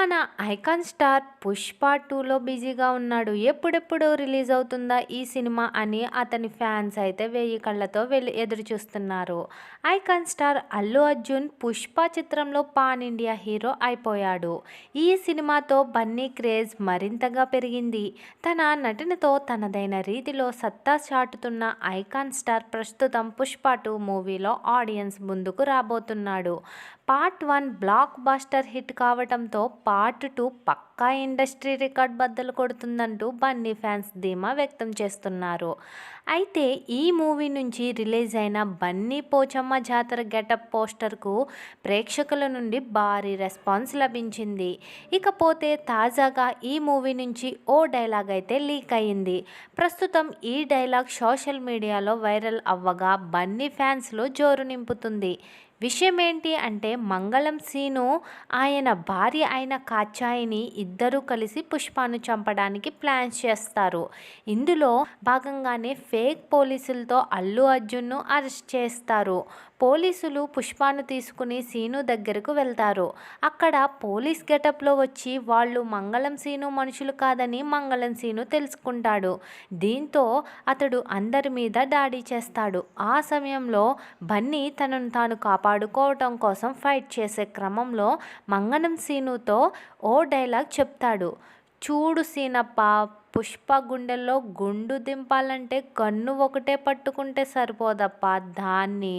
మన icon star Pushpa టూలో బిజీగా ఉన్నాడు. ఎప్పుడెప్పుడు రిలీజ్ అవుతుందా ఈ సినిమా అని అతని ఫ్యాన్స్ అయితే వెయ్యి కళ్ళతో వెళ్ళి ఎదురు చూస్తున్నారు. ఐకాన్ స్టార్ అల్లు అర్జున్ పుష్ప చిత్రంలో పాన్ ఇండియా హీరో అయిపోయాడు. ఈ సినిమాతో బన్నీ క్రేజ్ మరింతగా పెరిగింది. తన నటనతో తనదైన రీతిలో సత్తా చాటుతున్న ఐకాన్ స్టార్ ప్రస్తుతం పుష్ప టూ మూవీలో ఆడియన్స్ ముందుకు రాబోతున్నాడు. Part one blockbuster hit కావడంతో పార్ట్ టూ పక్కా ఇండస్ట్రీ రికార్డ్ బద్దలు కొడుతుందంటూ బన్నీ ఫ్యాన్స్ ధీమా వ్యక్తం చేస్తున్నారు. అయితే ఈ మూవీ నుంచి రిలీజ్ అయిన బన్నీ పోచమ్మ జాతర గెటప్ పోస్టర్కు ప్రేక్షకుల నుండి భారీ రెస్పాన్స్ లభించింది. ఇకపోతే తాజాగా ఈ మూవీ నుంచి ఓ డైలాగ్ అయితే లీక్ అయింది. ప్రస్తుతం ఈ డైలాగ్ సోషల్ మీడియాలో వైరల్ అవ్వగా బన్నీ ఫ్యాన్స్లో జోరు నింపుతుంది. విషయం ఏంటి అంటే మంగళం సీను ఆయన భార్య అయిన కాచాయిని ఇద్దరూ కలిసి పుష్పాను చంపడానికి ప్లాన్స్ చేస్తారు. ఇందులో భాగంగానే ఫేక్ పోలీసులతో అల్లు అర్జున్ను అరెస్ట్ చేస్తారు. పోలీసులు పుష్పాను తీసుకుని సీను దగ్గరకు వెళ్తారు. అక్కడ పోలీస్ గెటప్లో వచ్చి వాళ్ళు మంగళం సీను మనుషులు కాదని మంగళం సీను తెలుసుకుంటాడు. దీంతో అతడు అందరి మీద దాడి చేస్తాడు. ఆ సమయంలో బన్నీ తనను తాను కాపాడు కాపాడుకోవటం కోసం ఫైట్ చేసే క్రమంలో మంగనం సీనుతో ఓ డైలాగ్ చెప్తాడు. చూడు సీనప్ప పుష్ప గుండెల్లో గుండు దింపాలంటే కన్ను ఒకటే పట్టుకుంటే సరిపోదప్ప. దాన్ని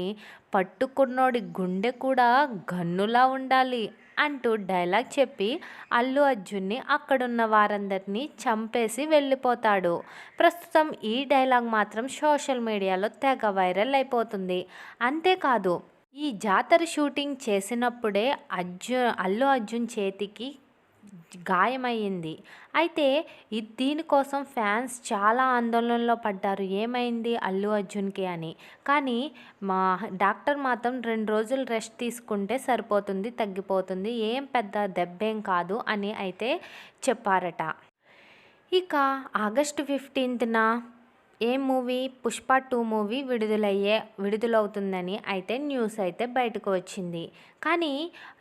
పట్టుకున్నోడి గుండె కూడా గన్నులా ఉండాలి అంటూ డైలాగ్ చెప్పి అల్లు అర్జున్ని అక్కడున్న వారందరినీ చంపేసి వెళ్ళిపోతాడు. ప్రస్తుతం ఈ డైలాగ్ మాత్రం సోషల్ మీడియాలో తెగ వైరల్ అయిపోతుంది. అంతేకాదు ఈ జాతర షూటింగ్ చేసినప్పుడే అర్జున్ అల్లు అర్జున్ చేతికి గాయమైంది అయితే దీనికోసం ఫ్యాన్స్ చాలా ఆందోళనలో పడ్డారు. ఏమైంది అల్లు అర్జున్కి అని. కానీ మా డాక్టర్ మాత్రం రెండు రోజులు రెస్ట్ తీసుకుంటే సరిపోతుంది తగ్గిపోతుంది ఏం పెద్ద దెబ్బేం కాదు అని అయితే చెప్పారట. ఇక ఆగస్టు ఫిఫ్టీన్త్న ఏ మూవీ? పుష్ప టూ మూవీ విడుదలయ్యే విడుదలవుతుందని అయితే న్యూస్ అయితే బయటకు వచ్చింది. కానీ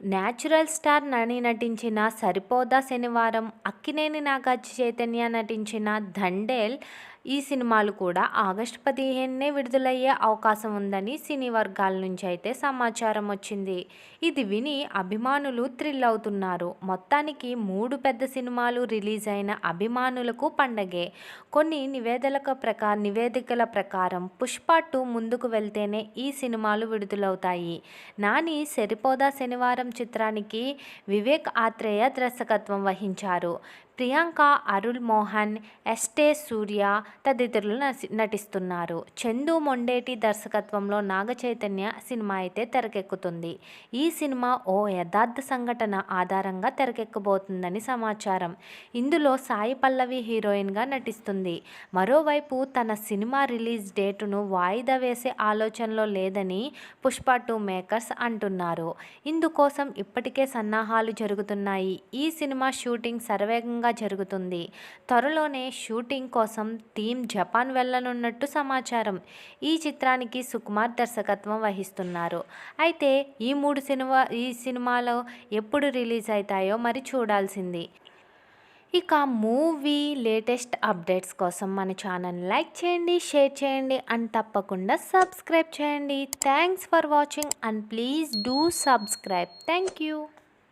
న్యాచురల్ స్టార్ నని నటించిన సరిపోదా శనివారం అక్కినేని నాగార్జు చైతన్య నటించిన దండేల్ ఈ సినిమాలు కూడా ఆగస్టు పదిహేనునే విడుదలయ్యే అవకాశం ఉందని సినీ వర్గాల నుంచి అయితే సమాచారం వచ్చింది. ఇది విని అభిమానులు థ్రిల్ అవుతున్నారు. మొత్తానికి మూడు పెద్ద సినిమాలు రిలీజ్ అయిన అభిమానులకు పండగే. కొన్ని నివేదిక ప్రకారం నివేదికల ప్రకారం పుష్ప టూ ముందుకు వెళ్తేనే ఈ సినిమాలు విడుదలవుతాయి. నాని సరిపోదా శనివారం చిత్రానికి వివేక్ ఆత్రేయ దర్శకత్వం వహించారు. ప్రియాంక అరుల్ మోహన్ ఎస్టే సూర్య తదితరులు నటిస్తున్నారు. చందు మొండేటి దర్శకత్వంలో నాగ చైతన్య సినిమా అయితే తెరకెక్కుతుంది. ఈ సినిమా ఓ యథార్థ సంఘటన ఆధారంగా తెరకెక్కబోతుందని సమాచారం. ఇందులో సాయి పల్లవి హీరోయిన్గా నటిస్తుంది. మరోవైపు తన సినిమా రిలీజ్ డేటును వాయిదా వేసే ఆలోచనలో లేదని పుష్ప టూ మేకర్స్ అంటున్నారు. ఇందుకోసం ఇప్పటికే సన్నాహాలు జరుగుతున్నాయి. ఈ సినిమా షూటింగ్ సర్వేగంగా జరుగుతుంది. త్వరలోనే షూటింగ్ కోసం టీం జపాన్ వెళ్ళనున్నట్టు సమాచారం. ఈ చిత్రానికి సుకుమార్ దర్శకత్వం వహిస్తున్నారు. అయితే ఈ మూడు సినిమా ఈ సినిమాలో ఎప్పుడు రిలీజ్ అవుతాయో మరి చూడాల్సింది. ఇక మూవీ లేటెస్ట్ అప్డేట్స్ కోసం మన ఛానల్ లైక్ చేయండి షేర్ చేయండి అండ్ తప్పకుండా సబ్స్క్రైబ్ చేయండి. Thanks for watching and please do subscribe. Thank you.